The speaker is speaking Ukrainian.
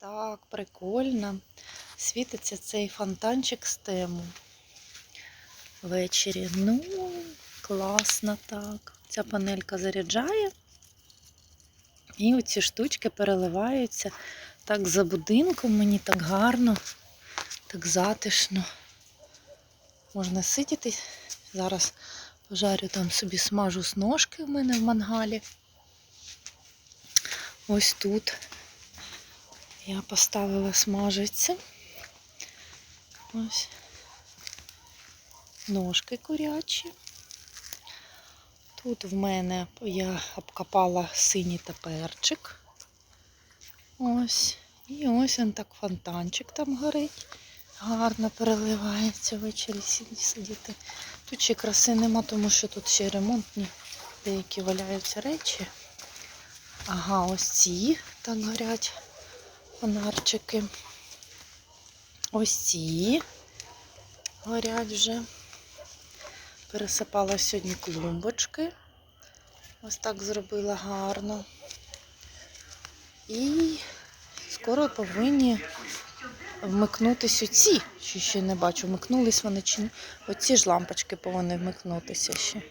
Так, прикольно. Світиться цей фонтанчик з тему. Ввечері. Ну, класно так. Ця панелька заряджає. І оці штучки переливаються так за будинком. Мені так гарно, так затишно. Можна сидіти. Зараз пожарю там собі смажу з ножки в мене в мангалі. Ось тут. Я поставила смажиться. Ось. Ножки курячі. Тут в мене я обкопала синій та перчик. Ось. І ось він так фонтанчик там горить. Гарно переливається ввечері сидіти. Тут ще краси нема, тому що тут ще ремонтні деякі валяються речі. Ага, ось ці так горять фонарчики. Ось ці горять вже. Пересипала сьогодні клумбочки. Ось так зробила гарно. І скоро повинні вмикнутися оці, що ще не бачу, вмикнулись вони чи ні. Оці ж лампочки повинні вмикнутися ще.